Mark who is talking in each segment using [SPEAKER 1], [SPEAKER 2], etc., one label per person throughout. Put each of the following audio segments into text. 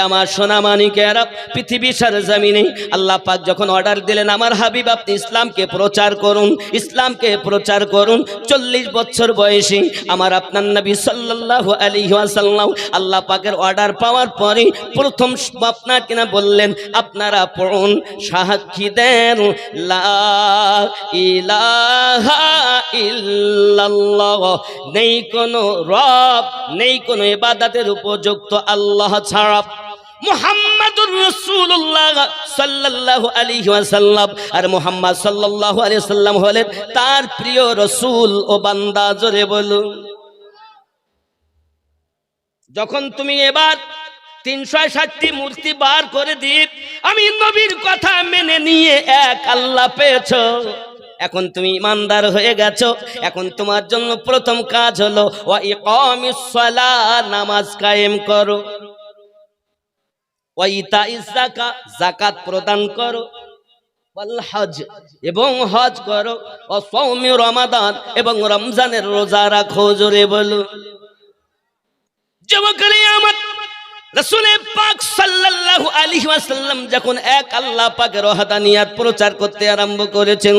[SPEAKER 1] আমার সোনা মানিকেরা পৃথিবী সার জমিনে আল্লাহ পাক যখন অর্ডার দিলেন, আমার হাবিব, আপনি ইসলামকে প্রচার করুন, ইসলামকে প্রচার করুন। চল্লিশ বছর বয়সে আমার আপনার নবী সাল্লাল্লাহু আলাইহি ওয়াসাল্লাম আল্লাহ পাকের অর্ডার পাওয়ার পরে প্রথম আপনার কিনা বললেন, আপনারা পড়ুন সাক্ষী দেন নেই কোনো রব, নেই কোনো ইবাদতের উপযুক্ত আল্লাহ ছাড়া। ওয়াসাল্লাম। আর সাল্লাম তার প্রিয় রসুল। ও বান্দা, জোরে বলুন। যখন তুমি এবার তিনশো ষাটটি মূর্তি বার করে দিই আমি নবীর কথা মেনে নিয়ে এক আল্লাহ পেয়েছ। এখন তুমি ইমানদার হয়ে গেছো। এখন তোমার জন্য প্রথম কাজ হলো নামাজ কায়েম করো। জাকাত প্রদান করো। এবং হজ করো। ও সৌমি রমাদান, এবং রমজানের রোজা রাখো, জোরে বলো। যুবকরে আমার রসুলের পাক সাল্লাল্লাহু আলাইহি ওয়াসাল্লাম যখন এক আল্লাহ পাকের ওয়াহদানিয়াত প্রচার করতে আরম্ভ করেছেন,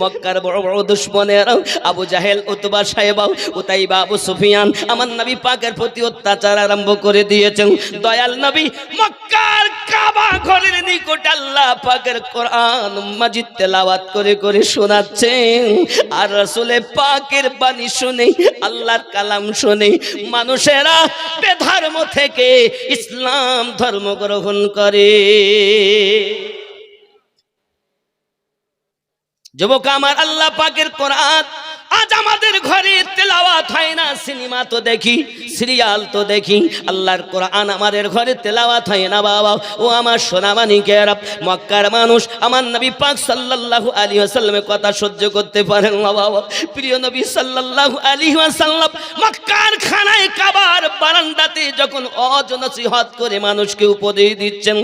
[SPEAKER 1] মক্কার বড় বড় দুশমনেরা আবু জাহেল, উতবা সাহেবা, উতাইবা আবু সুফিয়ান আমার নবী পাকের প্রতি অত্যাচার আরম্ভ করে দিয়েছেন। দয়াল নবী, মক্কার কাবা ঘরের নিকট আল্লাহ পাকের কোরআন মাজিদ তেলাওয়াত করে করে শোনাচ্ছেন। আর রসুলে পাকের বাণী শুনে আল্লাহর কালাম শুনে মানুষেরা বেধর্ম থেকে ইসলাম ধর্ম গ্রহণ করে। যুবক আমার আল্লাহ পাকের কোরআন আজ আমাদের ঘরে তেলাওয়াত হয় না, সিনেমা তো দেখি, সিরিয়াল তো দেখি, আল্লাহর কোরআন আমাদের ঘরে তেলাওয়াত হয় না বাবা। ও আমার সোনামানি কেরাপ মক্কার মানুষ, আমার নবী পাক সাল্লাল্লাহু আলাইহি ওয়াসাল্লামের কথা সহ্য করতে পারেন না বাবা। প্রিয় নবী সাল্লাল্লাহু আলাইহি ওয়াসাল্লাম মক্কার খানায় কাবার বারান্দাতে যখন অজনসিহত করে মানুষকে উপদেশ দিচ্ছেন,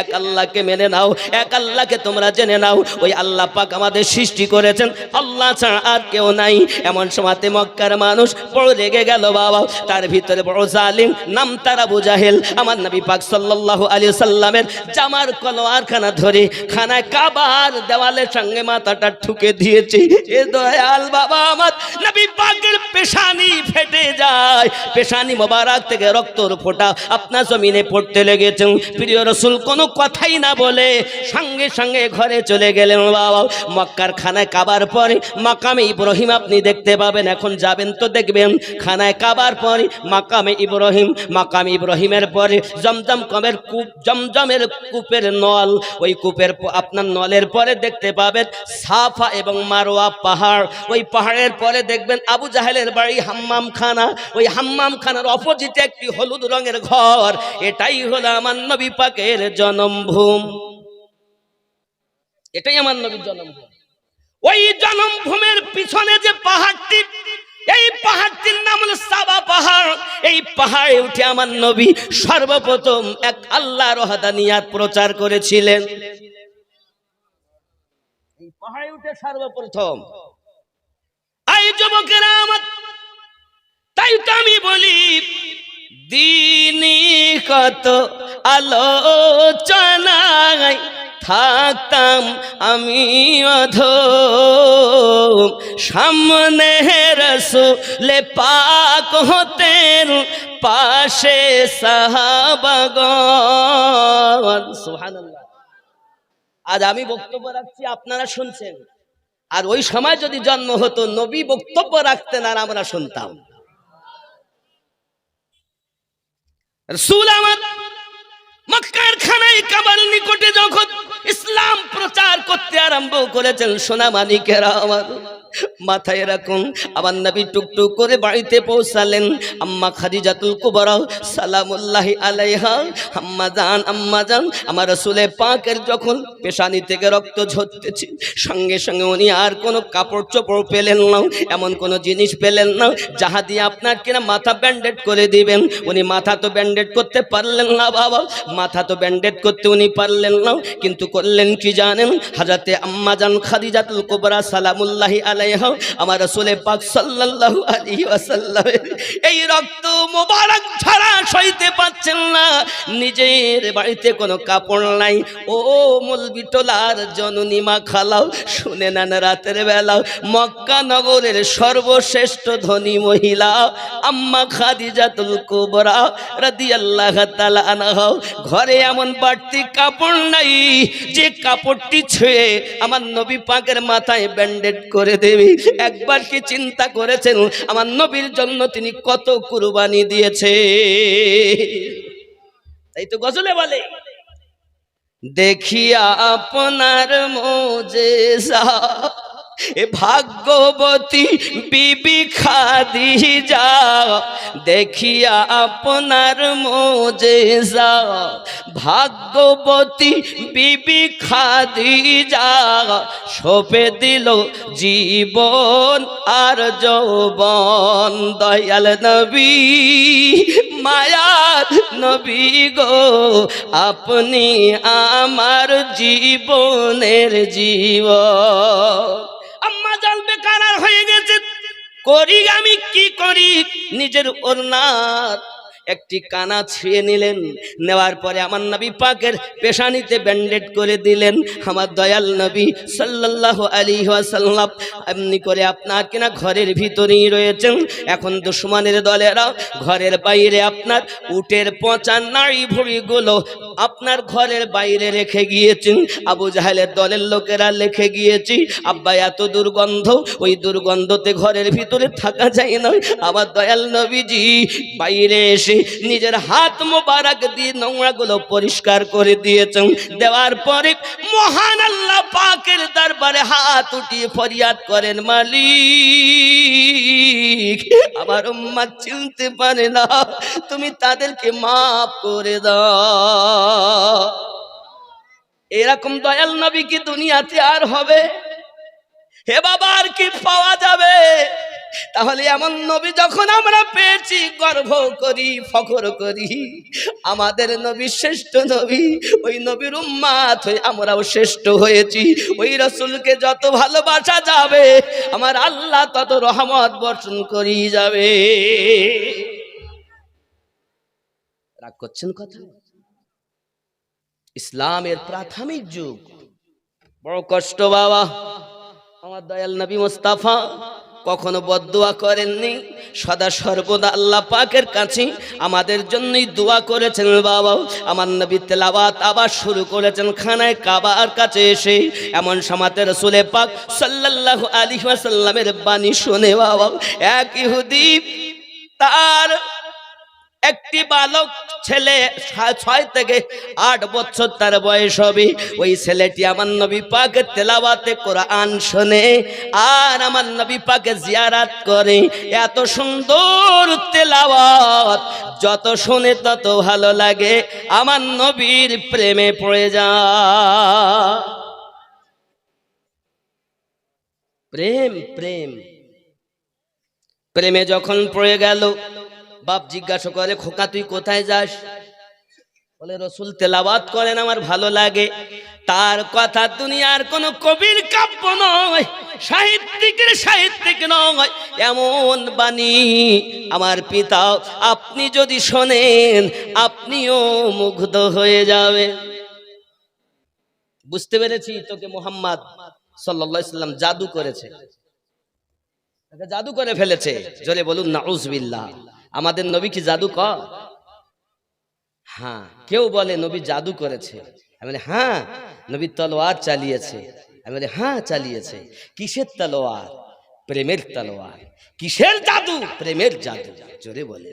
[SPEAKER 1] এক আল্লাহকে মেনে নাও, এক আল্লাহকে তোমরা জেনে নাও, ওই আল্লাহ পাক আমাদের সৃষ্টি করেছেন। আল্লাহ ছাড়া আর কেউ নাই। এমন সময়তে মক্কার মানুষ বড় রেগে গেল, বাবা। তার ভিতরে বড় জালিম নাম তারা বুজাহেল আমার নবী পাক সাল্লাল্লাহু আলাইহি সাল্লামের জামার কলোয়ারখানা ধরে খানায় কাবার দেওয়ালের সঙ্গে মাথাটা ঠুকে দিয়েছে। এ দয়াল বাবা আমার, নবী পাকের পেশানি ফেটে যায়। পেশানি মোবারক থেকে রক্তর ফোঁটা আপনার জমিনে পড়তে লেগেছে। প্রিয় রসুল, কোনো কথাই না বলে সঙ্গে সঙ্গে ঘরে চলে গেলেন, বাবা। মক্কার খানায় কাবার পরে মাকামে ইব্রাহিম আপনি দেখতে পাবেন, এখন যাবেন তো দেখবেন, খানায় কাবার পরে, মাকামে ইব্রাহিম, মাকামে ইব্রাহিমের পরে, জমজম কমের কূপ, জমজমের কূপের নল, ওই কূপের আপনার নলের পরে দেখতে পাবেন, সাফা এবং মারোয়া পাহাড়, ওই পাহাড়ের পরে দেখবেন আবু জাহেলের বাড়ি হাম্মাম খানা ওই হাম্মাম খানার অপোজিটে একটি হলুদ রঙের ঘর, এটাই হলো আমার নবী পাকের জন্মভূম। এটাই আমার নবীর জন্মভূম। ওই জন্মভূমের পিছনে যে পাহাড়টি, এই পাহাড়টির নাম হলো সাবা পাহাড়। এই পাহাড়ে উঠে আমার নবী সর্বপ্রথম এক আল্লাহ রহাদানিয়াত প্রচার করেছিলেন। এই পাহাড়ে উঠে সর্বপ্রথম। এই যুবকেরা আমার, তাই তো আমি বলি দিনী কত আলোচনায় থাকতাম আমি অধ সামনে রসুলে পাক হতেন পাশে সুবহানাল্লাহ। আজ আমি বক্তব্য রাখছি, আপনারা শুনছেন। আর ওই সময় যদি জন্ম হতো, নবী বক্তব্য রাখতেন আর আমরা শুনতাম। রসুল আমার নিকটে যখন ইসলাম প্রচার করতে আরম্ভ করেছেন সোনা মানিকেরা আমার মাথায় রাখুন, আমার নবী টুকটুক করে বাড়িতে পৌঁছালেন। আম্মা খাদিজাতুল কুবরা, সালামুল্লাহি আলাইহা। আম্মা জান আম্মা জান, আমার রসুলে পাকের যখন পেশানি থেকে রক্ত ঝরতেছে, সঙ্গে সঙ্গে উনি আর কোনো কাপড় চোপড় পেলেন না, এমন কোনো জিনিস পেলেন না, যাহা দিয়ে আপনার কিনা মাথা ব্যান্ডেড করে দিবেন। উনি মাথা তো ব্যান্ডেড করতে পারলেন না বাবা, মাথা তো ব্যান্ডেড করতে উনি পারলেন না, কিন্তু করলেন কি জানেন? হাজাতে আম্মা জান খাদিজাতুল কুবরা, সালামুল্লাহি আলাই রাতের মক্কা নগরের সর্বশ্রেষ্ঠ ধনী মহিলা, আম্মা খাদিজাতুল কুবরা রাদিয়াল্লাহু তাআলা ঘরে এমন বাড়তি কাপড় নাই, যে কাপড়টি ছুঁয়ে আমার নবী পাকের মাথায় ব্যান্ডেড করে দেবে একবার কি চিন্তা করেছেন? আমার নবীর জন্য তিনি কত কুরবানি দিয়েছে। তাই তো গজলে বলে দেখিয়া আপনার মোজেসা এ ভাগ্যবতী বিবি খাদি যা দেখিয়া আপনার মোজেসা ভাগ্যবতী বিবি খাদি যা সপে দিল জীবন আর যৌবন। দয়াল নবী, মায়ার নবী গো, আপনি আমার জীবনের জীব বেকার হয়ে গেছে। করি আমি কি করি? নিজের ওরনার একটি কানা ছিঁড়ে নিলেন। নেওয়ার পরে আমার নবী পাকের পেশানিতে ব্যান্ডেড করে দিলেন। আমার দয়াল নবী সাল্লাল্লাহু আলাইহি ওয়াসাল্লাম এমনি করে আপনার কিনা ঘরের ভিতরেই রয়েছেন। এখন দুশ্মনের দলেরা ঘরের বাইরে আপনার উটের পচা নাড়ি ভুড়িগুলো আপনার ঘরের বাইরে রেখে গিয়েছেন। আবু জাহেলের দলের লোকেরা লেখে গিয়েছি, আব্বা, এত দুর্গন্ধ, ওই দুর্গন্ধতে ঘরের ভিতরে থাকা যায় না আমার দয়াল নবীজি বাইরে এসে নিজের হাত মোবারক দিয়ে নোংরাগুলো পরিষ্কার করে দিয়েছেন। দেওয়ার পরে মহান আল্লাহ পাকের দরবারে হাত উঠিয়ে ফরিয়াদ করেন, মালিক, আমার উম্মা চিনতে পারে না, তুমি তাদেরকে মাফ করে দাও। এরকম দয়াল নবী কি দুনিয়াতে আর হবে? হে বাবা আর কি পাওয়া যাবে? তাহলে এমন নবী যখন আমরা পেয়েছি গর্ব করি, ফখর করি, আমাদের নবী শ্রেষ্ঠ নবী, ওই নবীর উম্মাত হয়ে আমরাও শ্রেষ্ঠ হয়েছি। ওই রসুলকে যত ভালোবাসা যাবে, আমার আল্লাহ তত রহমত বর্ষণ করি যাবে। রাগ করছেন কথা? ইসলামের প্রাথমিক যুগ। বড় কষ্ট বাবা। আমার দয়াল নবী মোস্তাফা কখনো বদোয়া করেননি। সদা সর্বদা আল্লাহ পাকের কাছে আমাদের জন্যই দোয়া করেছেন বাবা। আমার নবী তেলাওয়াত আবার শুরু করেছেন খানায় কাবার কাছে এসে। এমন সমাতের সুলে পাক সাল্লাহ আলী সাল্লামের বাণী শোনে বাবা, এক ইহুদি তার একটি বালক ছেলে ছয় থেকে আট বছর তার বয়স হবে। ওই ছেলেটি আমার নবী পাকে তেলাওয়াতে কোরআন শোনে আর আমার নবী পাকে জিয়ারাত করে। এত সুন্দর তেলাওয়াত, যত শোনে তত ভালো লাগে। আমার নবীর প্রেমে পড়ে যা। প্রেম প্রেম। প্রেমে যখন পড়ে গেল বাপ জিজ্ঞাসা করে, খোকা, তুই কোথায় যাস? বলে, রসুল তেলাবাত করেন, আমার ভালো লাগে। তার কথা দুনিয়ার কোন কবির কাব্য নয়, সাহিত্যিকের সাহিত্যিক নয়। এমন বাণী আমার পিতা আপনি যদি শোনেন, আপনিও মুগ্ধ হয়ে যাবে বুঝতে পেরেছি তোকে মোহাম্মদ সাল্লাল্লাহু আলাইহি সাল্লাম জাদু করেছে। জাদু করে ফেলেছে। জোরে বলুন, নাউজবিল্লাহ। আমাদের নবী কি জাদু কর? হ্যাঁ কেউ বলে নবী জাদু করেছে। আমি বলি হ্যাঁ নবী তলোয়ার চালিয়েছে। আমি বলি হ্যাঁ চালিয়েছে। কিসের তলোয়ার? প্রেমের তলোয়ার। কিসের জাদু? প্রেমের জাদু। জোরে বলে।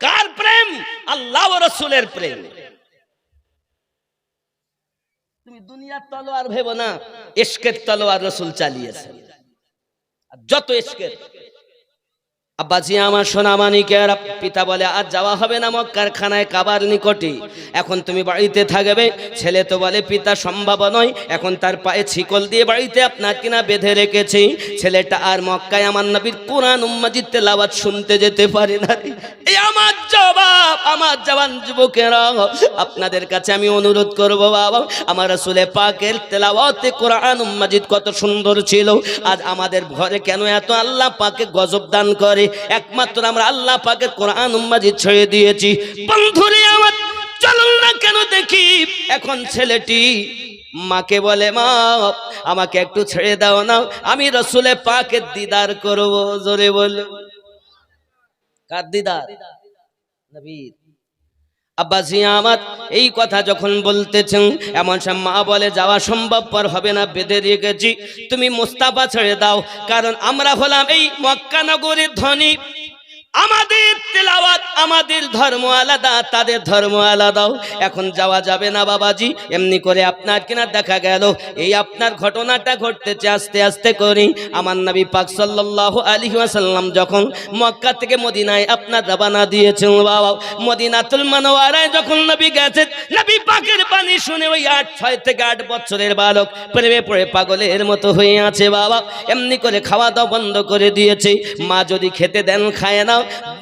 [SPEAKER 1] কার প্রেম? আল্লাহ রসুলের প্রেম। তুমি দুনিয়ার তলোয়ার ভেবো না এসকের তলোয়ার রসুল চালিয়েছে। যত এসকের আব্বাজি, আমার সোনামানিকের পিতা বলে, আজ যাওয়া হবে না মক্কার খানায় কাবার নিকটে। এখন তুমি বাড়িতে থাকবে। ছেলে তো বলে, পিতা সম্ভব নয়। এখন তার পায়ে ছিকল দিয়ে বাড়িতে আপনার কিনা বেঁধে রেখেছি। ছেলেটা, আর মক্কায় আমার নবীর কোরআন উম্মাজিদ তেলাওয়াত শুনতে যেতে পারে না আমার জবাব, আমার জবান যুবকেরা, আপনাদের কাছে আমি অনুরোধ করব বাবা, আমার আসলে পাকের তেলাওয়াতে কোরআন উম্মাজিদ কত সুন্দর ছিল। আজ আমাদের ঘরে কেন এত আল্লাহ পাকে গজব দান করে? একমাত্র আমরা আল্লাহ পাকে কোরআন মাঝে ছেড়ে দিয়েছি। বন্ধুরে আমার, চলুন না কেন দেখি? এখন ছেলেটি মাকে বলে, মা, আমাকে একটু ছেড়ে দাও না, আমি রসুলে পাকে দিদার করব। জোরে বল কার দিদার? নবীর। আব্বাসি আমার এই কথা যখন বলতেছেন, এমন সব মা বলে, যাওয়া সম্ভবপর হবে না, বেঁধে রেখেছি। তুমি মোস্তাফা ছেড়ে দাও, কারণ আমরা হলাম এই মক্কা নগরীর ধনী। আমাদের তেলাওয়াত, আমাদের ধর্ম আলাদা, তাদের ধর্ম আলাদাও। এখন যাওয়া যাবে না বাবাজি, এমনি করে আপনার কিনা দেখা গেল। এই আপনার ঘটনাটা ঘটতেছে আস্তে আস্তে করে আমার নবী পাক সাল্লাল্লাহু আলাইহি ওয়াসাল্লাম যখন মক্কা থেকে মদিনায় আপনার রবানা দিয়েছেন, বাবা, মদিনাতুল মানওয়ারায় যখন নবী গেছেন, নবী পাকের বাণী শুনে ওই আট, ছয় থেকে আট বছরের বালক প্রেমে পড়ে পাগলের মতো হয়ে আছে, বাবা। এমনি করে খাওয়া দাওয়া বন্ধ করে দিয়েছে। মা যদি খেতে দেন, খায় না।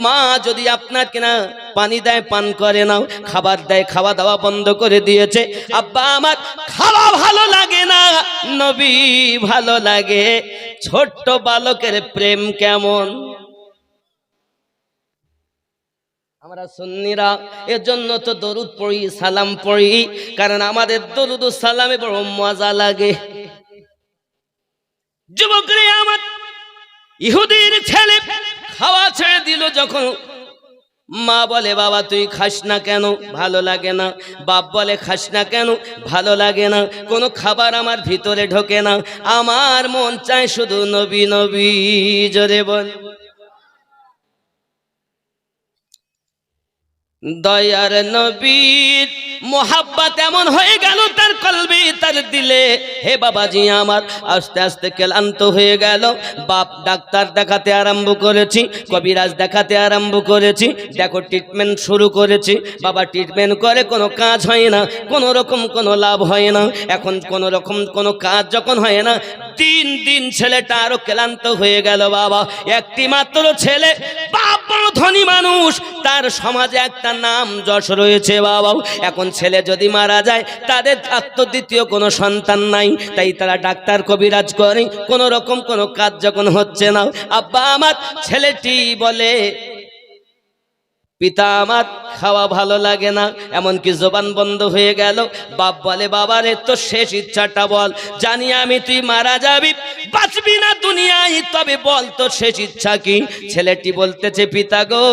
[SPEAKER 1] মা যদি আপনার কিনা পানি দেয়, পান করে নাও। খাবার দেয়, খাওয়া দাওয়া বন্ধ করে দিয়েছে। আব্বা, আমার খাওয়া ভালো লাগে না, নবী ভালো লাগে। ছোট্ট বালকের প্রেম কেমন? আমরা সুন্নিরা এর জন্য তো দরুদ পড়ি, সালাম পড়ি, কারণ আমাদের দরুদ সালামে বড় মজা লাগে। যুবকরে, আমার ইহুদির ছেলে খাওয়া ছেড়ে দিল যখন। মা বলে, বাবা, তুই খাস না কেন? ভালো লাগে না। বাপ বলে, খাস না কেন? ভালো লাগে না। কোনো খাবার আমার ভিতরে ঢোকে না। আমার মন চায় শুধু নবী নবী, জোরে বল। দয়ার নবীর মোহাব্বত এমন হয়ে গেল তার কলবি, তার দিলে, হে বাবাজি আমার, আস্তে আস্তে ক্লান্ত হয়ে গেল। বাপ ডাক্তার দেখাতে আরম্ভ করেছি, কবিরাজ দেখাতে আরম্ভ করেছি, দেখো ট্রিটমেন্ট শুরু করেছি। বাবা ট্রিটমেন্ট করে, কোনো কাজ হয় না, কোনো রকম কোনো লাভ হয় না। এখন কোনো রকম কোনো কাজ যখন হয় না, তিন দিন ছেলেটা আরও ক্লান্ত হয়ে গেল বাবা। একটি মাত্র ছেলে বাপ ধনী মানুষ, তার সমাজে একটা নাম যশ রয়েছে বাবাও। এখন ছেলে যদি মারা যায়, তাদের আত্মদ্বিতীয় কোনো সন্তান নাই। তাই তারা ডাক্তার কবিরাজ করে। কোনো রকম কোনো কাজ যখন হচ্ছে না। আব্বা আমার, ছেলেটি বলে পিতা আমার, খাওয়া ভালো লাগে না, এমনকি জবান বন্ধ হয়ে গেল। বাপ বলে, বাবারে তো শেষ ইচ্ছাটা বল। জানি আমি তুই মারা যাবি, বাঁচবি না দুনিয়ায়, তবে বল তো শেষ ইচ্ছা কি? ছেলেটি বলতেছে, পিতা গো,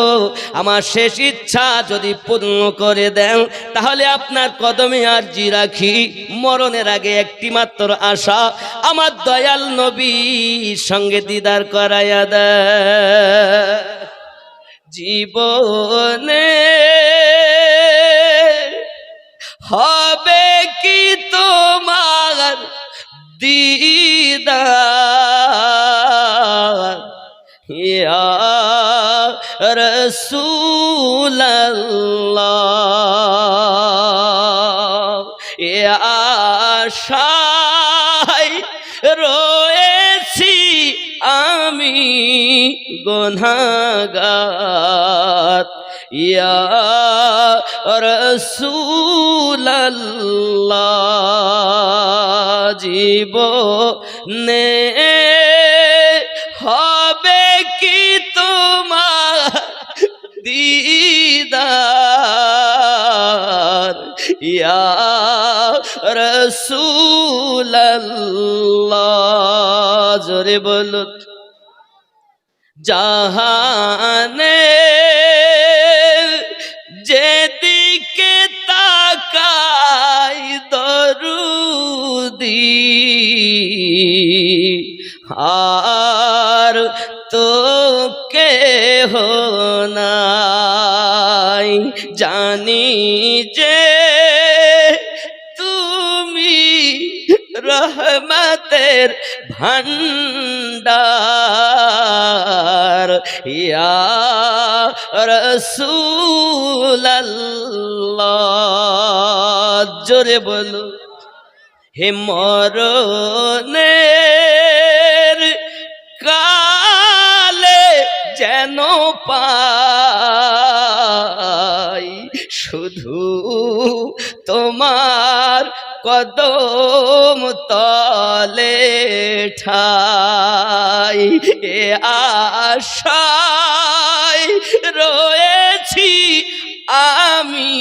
[SPEAKER 1] আমার শেষ ইচ্ছা যদি পূর্ণ করে দেন, তাহলে আপনার কদমে আর জি রাখি। মরণের আগে একটি মাত্র আশা, আমার দয়াল নবী সঙ্গে দিদার করাইয়া দেয়। জীবনে হবে কি তোমার দিদার? ইয়া রসুল্লাহ এ আশায় গুনাহগার ইয়া রসুল্লাহ জীবনে হবে কি তোমার দিদার ইয়া রসুল্লাহ জোরে বলুন জাহানে যেদিকে তাকাই দরুদি আর তো কেহ নাই জানি যে ভান্ডার। ইয়া রসুল্লাহ জোরে বলো। হে মরণের কালে যেন পাই শুধু তোমার কদম তলে ঠাই এ আশায় রয়েছি আমি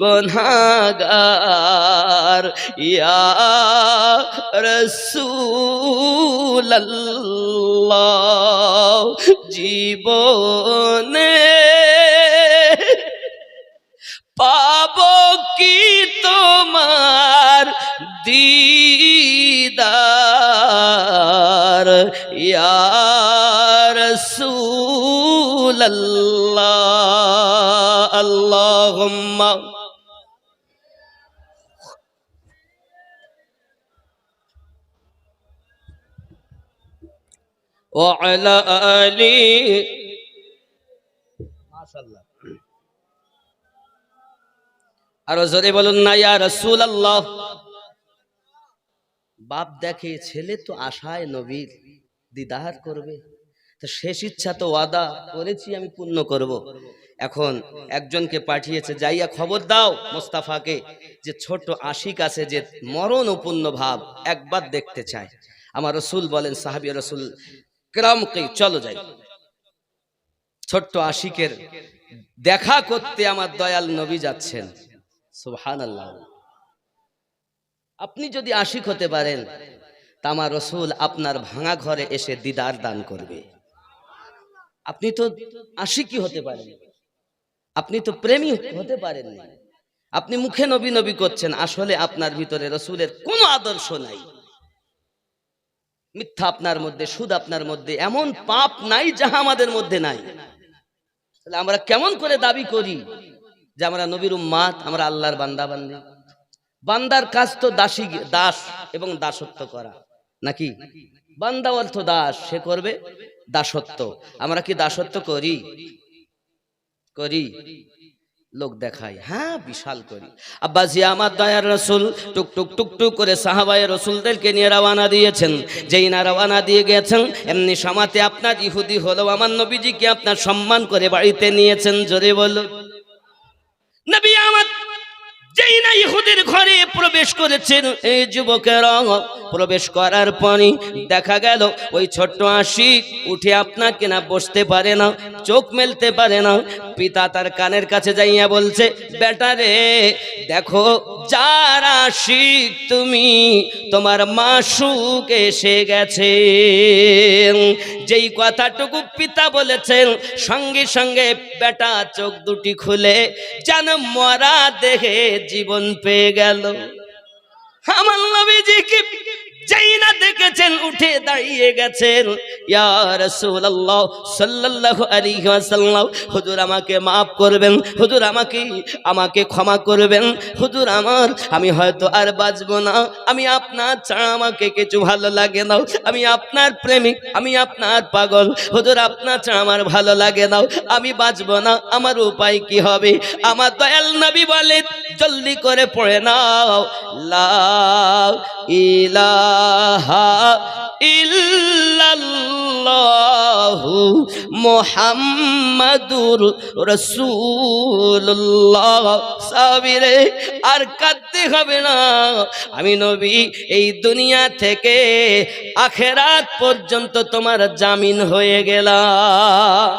[SPEAKER 1] গনাগার ইয়া রসুল্লাহ জীবনে রসুল্লাহ আল্লাহুম্মা وعلى آله মাশাআল্লাহ আরো জোরে বলুন না ইয়া রসুল আল্লাহ বাপ দেখে ছেলে তো আশায় নবীর দিদার করবে তো শেষ ইচ্ছা তো ওয়াদা করেছি আমি পূর্ণ করব। এখন একজনকে পাঠিয়েছে, যাইয়া খবর দাও মোস্তাফাকে যে ছোট আশিক আছে যে মরণ উপূর্ণ ভাব একবার দেখতে চায়। আমার রসুল বলেন, সাহাবি রসুল ক্রমকে চলো যাই। ছোট্ট আশিকের দেখা করতে আমার দয়াল নবী যাচ্ছেন। সুবহান আল্লাহ আপনি যদি আশিক হতে পারেন, তা আমার রসুল আপনার ভাঙা ঘরে এসে দিদার দান করবে। আপনি তো আশিকই হতে পারেন আপনি তো প্রেমী হতে পারেন আপনি মুখে নবী নবী করছেন, আসলে আপনার ভিতরে রসুলের কোনো আদর্শ নাই। মিথ্যা আপনার মধ্যে, সুদ আপনার মধ্যে, এমন পাপ নাই যাহা আমাদের মধ্যে নাই। তাহলে আমরা কেমন করে দাবি করি যে আমরা নবীর উম্মাত আমরা আল্লাহর বান্দা বান্দি? বান্দার কাজ তো দাসী, দাস এবং দাসত্ব করা, নাকি? বান্দা অর্থ দাস সে করবে দাসত্ব। আমরা কি দাসত্ব করি? করি। লোক দেখাই হ্যাঁ বিশাল করি। আব্বাজি, আমার দয়ার রসুল, টুক টুক টুক টুক করে সাহাবাই রসুলদেরকে নিয়ে রওয়ানা দিয়েছেন। যেই না রওয়ানা দিয়ে গেছেন, এমনি সমাতে আপনার ইহুদি হলো, আমার নবীজিকে আপনার সম্মান করে বাড়িতে নিয়েছেন, জোরে বলো নবী আমার যেই না ইহুদির ঘরে প্রবেশ করেছেন, এই যুবকেরা প্রবেশ করার পরই দেখা গেল, ওই ছোট্ট আশিক উঠে আপনাকে না বসতে পারে না, চোখ মেলতে পারে না। পিতা তার কানের কাছে যাইয়া বলছে, বেটা রে, দেখো, যার আশিক তুমি, তোমার মাসুক এসে গেছে। যেই কথাটুকু পিতা বলেছেন, সঙ্গে সঙ্গে বেটা চোখ দুটি খুলে যেন মরা দেখে জীবন পেয়ে গেল। আমার নবীজিকে যেই না দেখেছেন, উঠে দাঁড়িয়ে গেছেন। ইয়া রাসূলুল্লাহ সাল্লাল্লাহু আলাইহি ওয়াসাল্লাম, হুজুর আমাকে maaf করবেন, হুজুর আমাকে আমাকে ক্ষমা করবেন। হুজুর আমার, আমি হয়তো আর বাঁচবো না। আমি আপনার ছাড়া আমাকে কিছু ভালো লাগে না। আমি আপনার প্রেমিক, আমি আপনার পাগল। হুজুর, আপনার ছাড়া আমার ভালো লাগে না। আমি বাঁচবো না। আমার উপায় কি হবে? আমার দয়াল নবী বলে জলদি করে পড়ে নাও। লা ইলাহা মুহাম্মাদুর রাসূলুল্লাহ। সাবিরে, আর কাঁদতে হবে না। আমি নবী, এই দুনিয়া থেকে আখেরাত পর্যন্ত তোমার জামিন হয়ে গেলাম।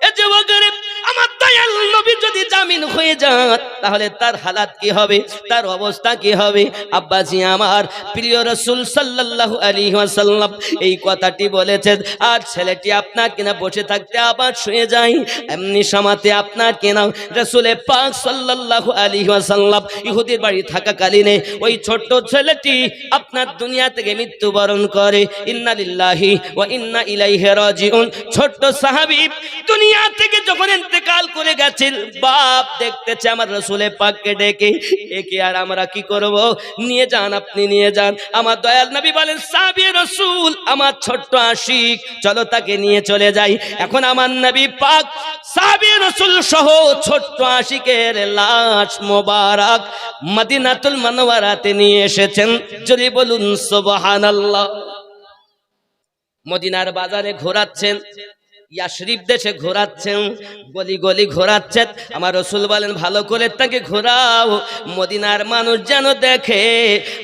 [SPEAKER 1] এ যুবকের আমার দয়াল নবী যদি জামিন হয়ে যান, তাহলে তার হালাত কি হবে? তার অবস্থা কি হবে? আব্বাজি আমার প্রিয় রসুল ওয়াসাল্লাম এই কথাটি বলেছেন, আর ছেলেটি আপনার কিনা বসে থাকতে আবার শুয়ে যায়, এমনি সমাতে আপনার রসুলে পাক ওয়াসাল্লাম ইহুদির বাড়ি থাকাকালীনে ওই ছোট্ট ছেলেটি আপনার দুনিয়া থেকে মৃত্যুবরণ করে। ইন্না লিল্লাহি ওয়া ইন্না ইলাইহি রাজিউন। ছোট্ট সাহাবী দুনিয়া থেকে যখন ইন্তেকাল করে গেছেন বাপ দেখতেছে আমার রসুলের পাককে ডেকে। একে আর আমরা কি করব? নিয়ে যান, আপনি নিয়ে যান। আমার দয়াল নবী বলেন সাবি রসুল, আমার ছোট্ট আশিক, চলো তাকে নিয়ে চলে যাই। এখন আমার নবী পাক সাবি রসুল সহ ছোট্ট আশিকের লাশ মোবারক মদিনাতুল মনোয়ারাতে নিয়ে এসেছেন। যদি বলুন, সুবহানাল্লাহ। মদিনার বাজারে ঘোরাচ্ছেন। ইয়াশরিফ দেশে ঘোরাচ্ছেন গলি গলি ঘোরাচ্ছেন আমার রসুল বলেন, ভালো করে তাকে ঘোরাও, মদিনার মানুষ যেন দেখে,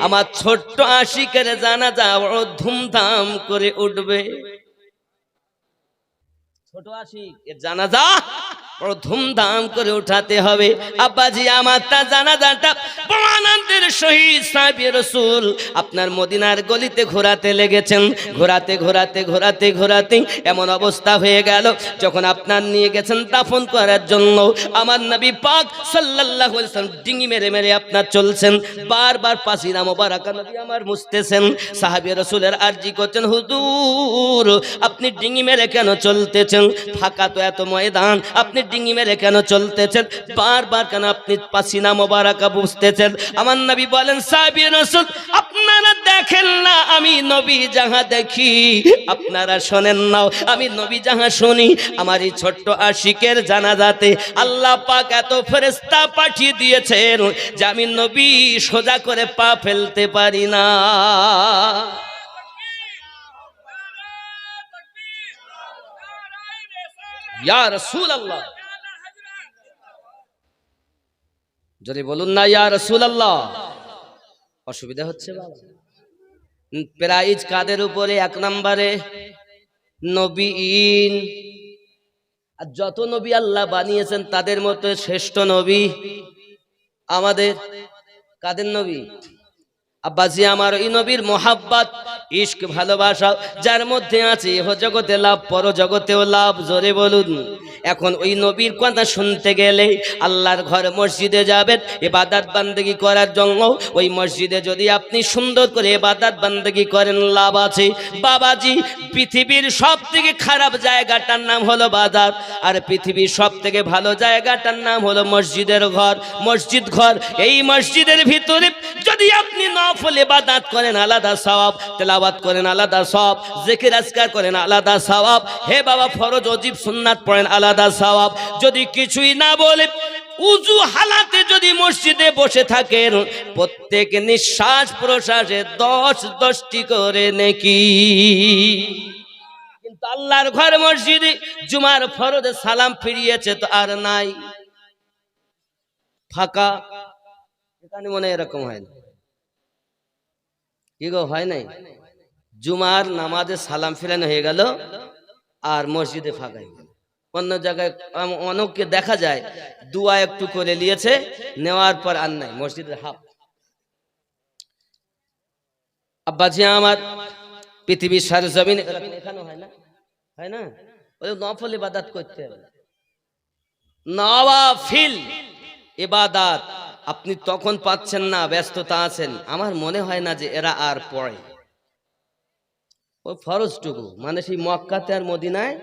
[SPEAKER 1] আমার ছোট্ট আশিকের জানা যাও ধুমধাম করে উঠবে। ছোট আশিক, এর জানাজা বড় ধুমধাম করে উঠাতে হবে। আব্বাজি, আমার তা জানাজাটা আনন্দের সহিত সাহেব রসুল আপনার মদিনার গলিতে ঘোরাতে লেগেছেন। ঘোরাতে ঘোরাতে ঘোরাতে ঘোরাতে এমন অবস্থা হয়ে গেল। যখন আপনার নিয়ে গেছেন দাফন করার জন্য, আমার নবী পাক আলাইহি ডিঙি মেরে মেরে আপনার চলছেন। বারবার পাসিনা মোবারকা নবী আমার মুছতেছেন। সাহাবী রসুলের আরজি করছেন, হুজুর, আপনি ডিঙি মেরে কেন চলতেছেন? ফাঁকা তো এত ময়দান, আপনি ডিঙি মেরে কেন চলতেছেন? বারবার কেন আপনি পাসিনা মোবারকা বুঝতেছেন? আমার নবী বলেন সাহাবী রসুল আপনারা দেখেন না আমি নবী যাহা দেখি আপনারা শোনেন নাও আমি নবী যাহা শুনি আমার এই ছোট্ট আশিকের জানাজাতে আল্লাহ পাক এত ফেরেস্তা পাঠিয়ে দিয়েছেন যে আমি নবী সোজা করে পা ফেলতে পারি না ইয়া রসুল আল্লাহ যদি বলুন না, ইয়া রসুল আল্লাহ অসুবিধা হচ্ছে বাবা। প্রাইজ কাদের উপরে? এক নম্বরে নবীন। আর যত নবী আল্লাহ বানিয়েছেন, তাদের মতো শ্রেষ্ঠ নবী আমাদের কাদের নবী? আব্বাজি, আমার ওই নবীর মোহাব্বত ইস্ক ভালোবাসা, যার মধ্যে আছে ইহ জগতে লাভ, পর জগতেও লাভ, জোরে বলুন। এখন ওই নবীর কথা শুনতে গেলে আল্লাহর ঘর মসজিদে যাবেন, এবাদাত বান্দেগি করার জন্য। ওই মসজিদে যদি আপনি সুন্দর করে এবাদাত বান্দেগি করেন, লাভ আছে। বাবাজি, পৃথিবীর সব থেকে খারাপ জায়গাটার নাম হলো বাজার, আর পৃথিবীর সব থেকে ভালো জায়গাটার নাম হলো মসজিদের ঘর। মসজিদ ঘর, এই মসজিদের ভিতরে যদি আপনি নফল ইবাদত করেন, আলাদা সওয়াব তেলাওয়াত করেন, আলাদা সওয়াব জিকির, আজকার করেন, আলাদা সওয়াব হে বাবা, ফরজ, অজিব, সুন্নাত পড়েন, আলাদা সওয়াব যদি কিছুই না বলে, উজু হালাতে যদি মসজিদে বসে থাকেন, প্রত্যেক নিঃশ্বাস প্রশ্বাসে দশ দশটি করে নেকি। কিন্তু আল্লাহর ঘর মসজিদে জুমার ফরজে সালাম ফিরিয়েছে তো আর নাই। ফাঁকা। এখানে মনে এরকম হয় না। কি গো হয় নাই? জুমার নামাজে সালাম ফিরানো হয়ে গেল আর মসজিদে ফাঁকা হয়ে গেল। অন্য জায়গায় অনেককে দেখা যায়, দুয়া একটু করে নিয়েছে, নেওয়ার পর আর নাই, মসজিদের হাফ। আব্বাজি আমার, পৃথিবীর সারে জমিন, এখানে হয় না? হয় না? ইবাদাত করতে হবে। নওয়াফিল ইবাদাত। আপনি তখন পাচ্ছেন না, ব্যস্ততা আছেন। আমার মনে হয় না যে এরা আর পড়ে। ওই ফরজটুকু। মানে সেই মক্কাতে আর মদিনায়?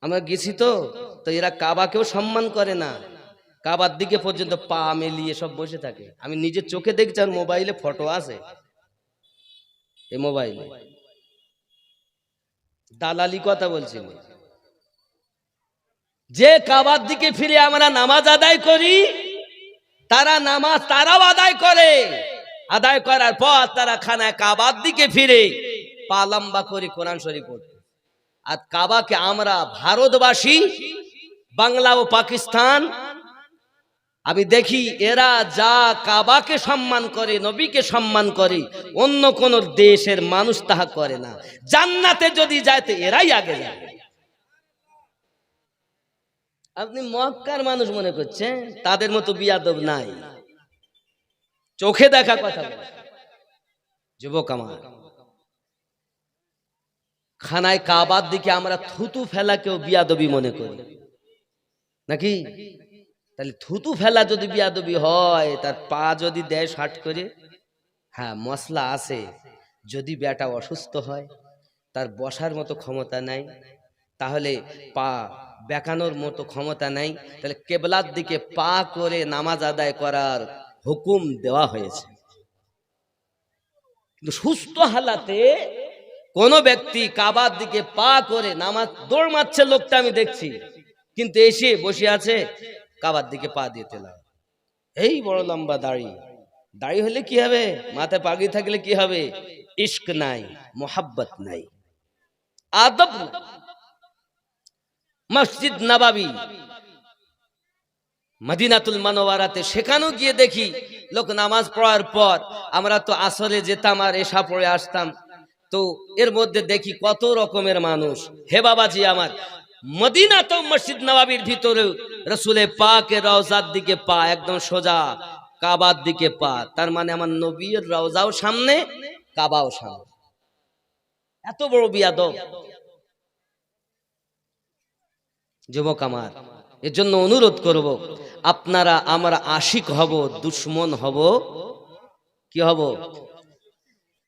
[SPEAKER 1] আমরা গেছি তো তো এরা কাবাকেও সম্মান করে না। কাবার দিকে পর্যন্ত পা মেলিয়ে সব বসে থাকে। আমি নিজের চোখে দেখছি আর মোবাইলে ফটো আছে। এই মোবাইলে। দালালি কথা বলছি। যে কাবার দিকে ফিরে আমরা নামাজ আদায় করি তারা নামাজ তারাও আদায় করে। আদায় করার পর তারা খানায় কাবার দিকে ফিরে। পা লম্বা করে কোরআন শরীফ পড়তে। আর কাবাকে আমরা ভারতবাসী, বাংলা ও পাকিস্তান, আমি দেখি এরা যা কাবাকে সম্মান করে, নবীকে সম্মান করে, অন্য কোন দেশের মানুষ তাহা করে না। জান্নাতে যদি যায় তো এরাই আগে যাবে। আপনি মক্কার মানুষ মনে করছেন? তাদের মতো বিয়াদব নাই। চোখে দেখা কথা। যুবক আমার, খানায় কাবার দিকে আমরা থুতু ফেলা ফেলাকেও বিয়াদবি মনে করি। নাকি? তাহলে থুতু ফেলা যদি বিয়াদবি হয়, তার পা যদি দেয় শার্ট করে হ্যাঁ মশলা আছে। যদি বেটা অসুস্থ হয়, তার বসার মতো ক্ষমতা নাই, তাহলে পা বেকানোর মতো ক্ষমতা নাই। তাহলে কেবলার দিকে পা করে নামাজ আদায় করার হুকুম দেওয়া হয়েছে। সুস্থ হালাতে কোন ব্যক্তি কাবার দিকে পা করে নামাজ দৌড় মারছে লোকটা আমি দেখছি। কিন্তু এসে বসে আছে, কাবার দিকে পা দিয়ে তেলাওয়াত। এই বড় লম্বা দাড়ি। দাড়ি হলে কি হবে? মাথায় পাগড়ি থাকলে কি হবে? ইস্ক নাই, মোহাব্বত নাই। আদব। মসজিদ নবাবি। মদিনাতুল মানোয়ারাতে সেখানেও গিয়ে দেখি লোক নামাজ পড়ার পর আমরা তো আসরে যেতাম আর এসা পড়ে আসতাম। তো এর মধ্যে দেখি কত রকমের মানুষ। হে বাবাজি আমার মদিনা তো মসজিদ নবাবির ভিতরে রসুলে পাকে রওজার দিকে পা একদম সোজা, কাবার দিকে পা। তার মানে আমার নবীর রওজাও সামনে, কাবাও সামনে। এত বড় বিয়াদব। যুবক আমার এর জন্য অনুরোধ করব আপনারা আমরা আশিক হব দুশ্মন হব কি হব?